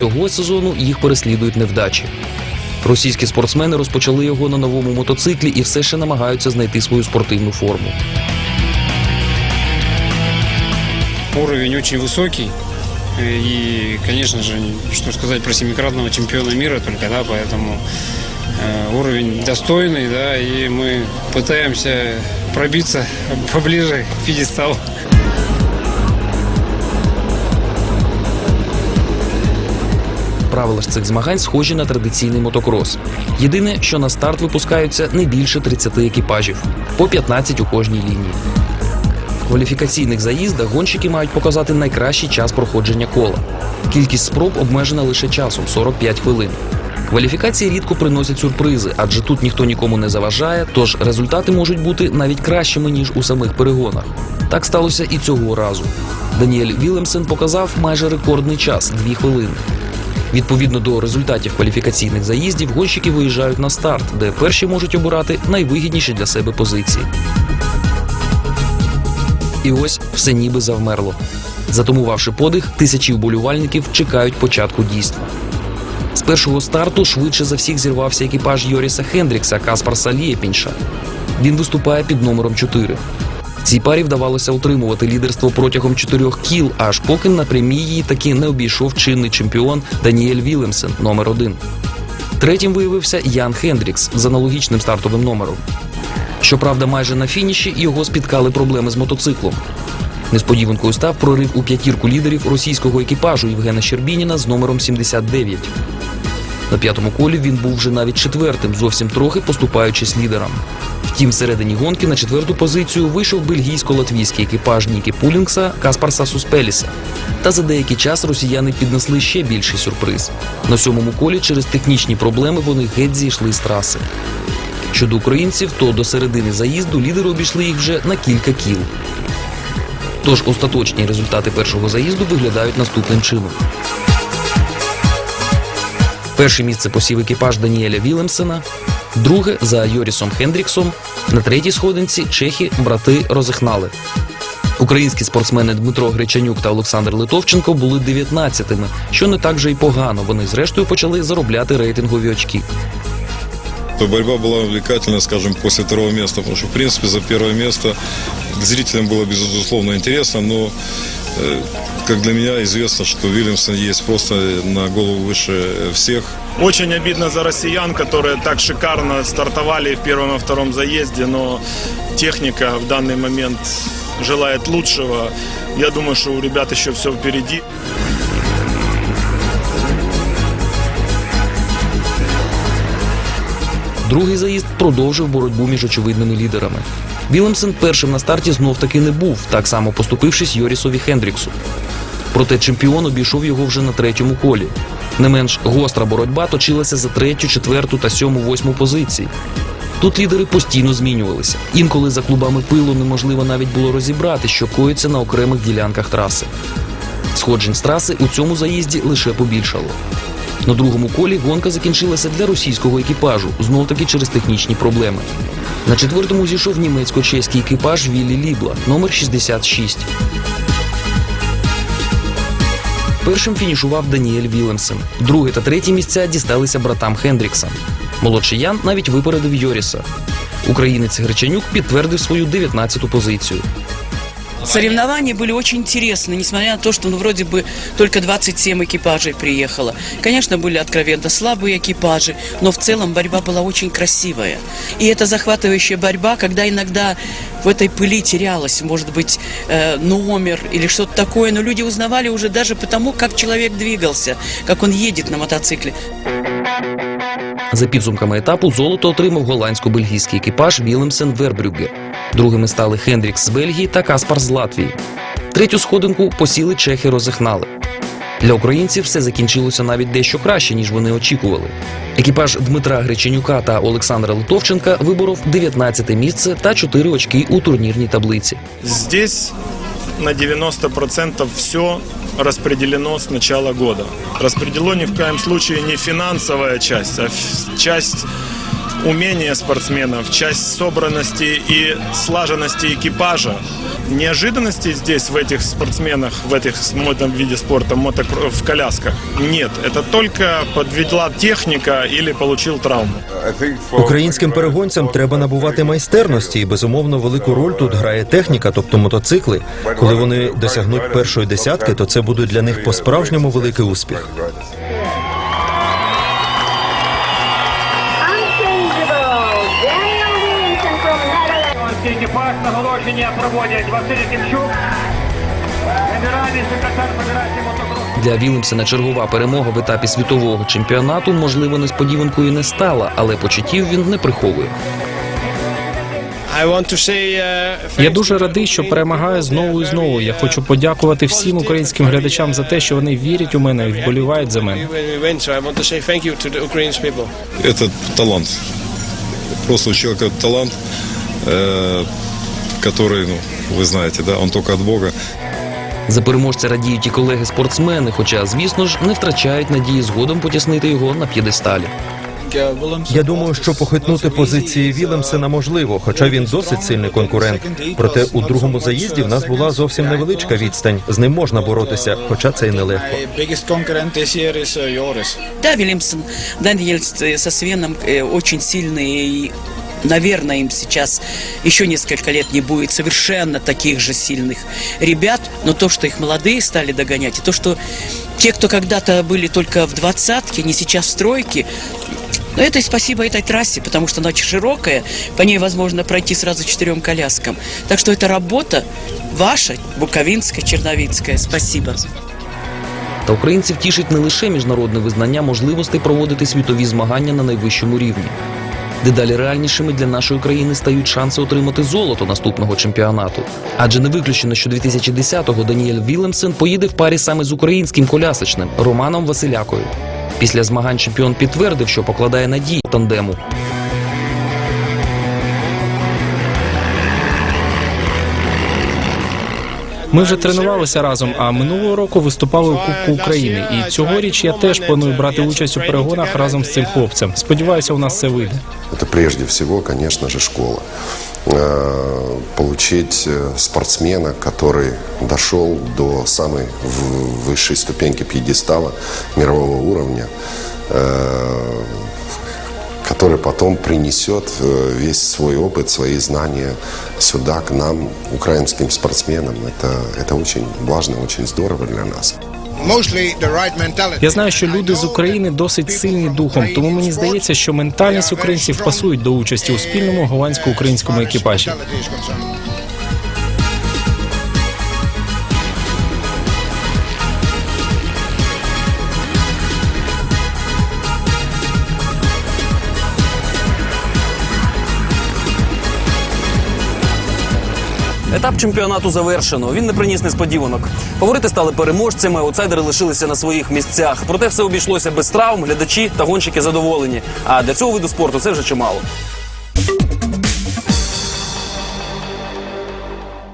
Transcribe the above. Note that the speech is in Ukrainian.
Цього сезону їх переслідують невдачі. Російські спортсмени розпочали його на новому мотоциклі і все ще намагаються знайти свою спортивну форму. Уровень очень высокий. И, конечно же, что сказать про семикратного чемпиона мира только, да, поэтому э, уровень достойный, да, и мы пытаемся пробиться поближе к пьедесталу. Правила ж цих змагань схожі на традиційний мотокрос. Єдине, що на старт випускаються не більше 30 екіпажів, по 15 у кожній лінії. В кваліфікаційних заїздах гонщики мають показати найкращий час проходження кола. Кількість спроб обмежена лише часом 45 хвилин. Кваліфікації рідко приносять сюрпризи, адже тут ніхто нікому не заважає, тож результати можуть бути навіть кращими ніж у самих перегонах. Так сталося і цього разу. Даніель Вілемсен показав майже рекордний час 2 хвилини. Відповідно до результатів кваліфікаційних заїздів, гонщики виїжджають на старт, де перші можуть обирати найвигідніші для себе позиції. І ось все ніби завмерло. Затумувавши подих, тисячі вболівальників чекають початку дійства. З першого старту швидше за всіх зірвався екіпаж Йоріса Хендрікса Каспарса Лєпінша. Він виступає під номером 4. Цій парі вдавалося утримувати лідерство протягом чотирьох кіл, аж поки на прямій її таки не обійшов чинний чемпіон Даніель Вілемсен, номер 1 Третім виявився Ян Хендрікс з аналогічним стартовим номером. Щоправда, майже на фініші його спіткали проблеми з мотоциклом. Несподіванкою став прорив у п'ятірку лідерів російського екіпажу Євгена Щербініна з номером 79. На п'ятому колі він був вже навіть четвертим, зовсім трохи поступаючись лідерам. Втім, всередині гонки на четверту позицію вийшов бельгійсько-латвійський екіпаж Нікі Пулінгса Каспарса Суспеліса. Та за деякий час росіяни піднесли ще більший сюрприз. На сьомому колі через технічні проблеми вони геть зійшли з траси. Щодо українців, то до середини заїзду лідери обійшли їх вже на кілька кіл. Тож остаточні результати першого заїзду виглядають наступним чином. Перше місце посів екіпаж Даніеля Вілемсена, друге за Йорісом Хендріксом, на третій сходинці чехи брати розихнали. Українські спортсмени Дмитро Гречанюк та Олександр Литовченко були 19-ми, що не так же й погано. Вони зрештою почали заробляти рейтингові очки. то борьба была увлекательна, скажем, после второго места, потому что, в принципе, за первое место зрителям было, безусловно, интересно, но, э, как для меня, известно, что Вильямсон есть просто на голову выше всех. Очень обидно за россиян, которые так шикарно стартовали в первом и втором заезде, но техника в данный момент желает лучшего. Я думаю, что у ребят еще все впереди. Другий заїзд продовжив боротьбу між очевидними лідерами. Вілемсен першим на старті знов таки не був, так само поступившись Йорісові Хендріксу. Проте чемпіон обійшов його вже на третьому колі. Не менш гостра боротьба точилася за третю, четверту та сьому, восьму позиції. Тут лідери постійно змінювалися. Інколи за клубами пилу неможливо навіть було розібрати, що коїться на окремих ділянках траси. Сходжень з траси у цьому заїзді лише побільшало. На другому колі гонка закінчилася для російського екіпажу, знов таки через технічні проблеми. На четвертому зійшов німецько-чеський екіпаж Віллі Лібла, номер 66. Першим фінішував Даніель Вілемсен. Друге та третє місця дісталися братам Хендріксам. Молодший Ян навіть випередив Йоріса. Українець Гречанюк підтвердив свою 19-ту позицію. Соревнования были очень интересны, несмотря на то, что ну, вроде бы только 27 экипажей приехало. Конечно, были откровенно слабые экипажи, но в целом борьба была очень красивая. И это захватывающая борьба, когда иногда в этой пыли терялась, может быть, э, номер или что-то такое, но люди узнавали уже даже потому, как человек двигался, как он едет на мотоцикле. За підсумками етапу золото отримав голландсько-бельгійський екіпаж Вілемсен Вербрюгер. Другими стали Хендрікс з Бельгії та Каспар з Латвії. Третю сходинку посіли чехи розігнали. Для українців все закінчилося навіть дещо краще, ніж вони очікували. Екіпаж Дмитра Греченюка та Олександра Литовченка виборов 19 місце та 4 очки у турнірній таблиці. Здесь на 90% все распределено с начала года. Распределено ни в коем случае не финансовая часть, а часть умения спортсменов, часть собранности и слаженности экипажа. Неожиданностей здесь в этих спортсменах, в этих в этом виде спорта, мотокро- в колясках нет. Это только подвела техника или получил травму. Українським перегонцям треба набувати майстерності, і безумовно велику роль тут грає техніка, тобто мотоцикли. Коли вони досягнуть першої десятки, то це буде для них по-справжньому великий успіх. Netherlands. Екіпаж нагородження проводять Василь Кімчук, генеральний секретар Федерації мотокросу. Для Вілемсена чергова перемога в етапі світового чемпіонату, можливо, несподіванкою не стала, але почуттів він не приховує. Я дуже радий, що перемагаю знову і знову. Я хочу подякувати всім українським глядачам за те, що вони вірять у мене і вболівають за мене. Это талант. Просто у человека талант, э, который, ну, вы знаете, да, он только от Бога. За переможця радіють і колеги-спортсмени, хоча, звісно ж, не втрачають надії згодом потіснити його на п'єдесталі. Я думаю, що похитнути позиції Вілемсена можливо, хоча він досить сильний конкурент. Проте у другому заїзді в нас була зовсім невеличка відстань. З ним можна боротися, хоча це й нелегко. Да, Вильямсон, Даниэль с- со Свеном э, очень сильные и Наверное, им сейчас еще несколько лет не будет совершенно таких же сильных ребят, но то, что их молодые стали догонять, и то, что те, кто когда-то были только в двадцатке, не сейчас в тройке, но это и спасибо этой трассе, потому что она очень широкая, по ней возможно пройти сразу четырем коляскам. Так что это работа ваша, Буковинская, Черновицкая. Спасибо. Та українців тішить не лише міжнародне визнання можливостей проводити світові змагання на найвищому рівні. Дедалі реальнішими для нашої країни стають шанси отримати золото наступного чемпіонату. Адже не виключено, що 2010-го Даніель Вілемсен поїде в парі саме з українським колясочним Романом Василякою. Після змагань чемпіон підтвердив, що покладає надії тандему. Ми вже тренувалися разом, а минулого року виступали у Кубку України. І цьогоріч я теж планую брати участь у перегонах разом з цим хлопцем. Сподіваюся, у нас все вийде. Это прежде всего, конечно же, школа. Э, Получить э, спортсмена, который дошел до самой в- высшей ступеньки пьедестала мирового уровня, э, который потом принесет э, весь свой опыт, свои знания сюда, к нам, украинским спортсменам. Это, это очень важно, очень здорово для нас. Я знаю, що люди з України досить сильні духом, тому мені здається, що ментальність українців пасують до участі у спільному голландсько-українському екіпажі. Етап чемпіонату завершено. Він не приніс несподіванок. Фаворити стали переможцями, аутсайдери лишилися на своїх місцях. Проте все обійшлося без травм, глядачі та гонщики задоволені. А для цього виду спорту це вже чимало.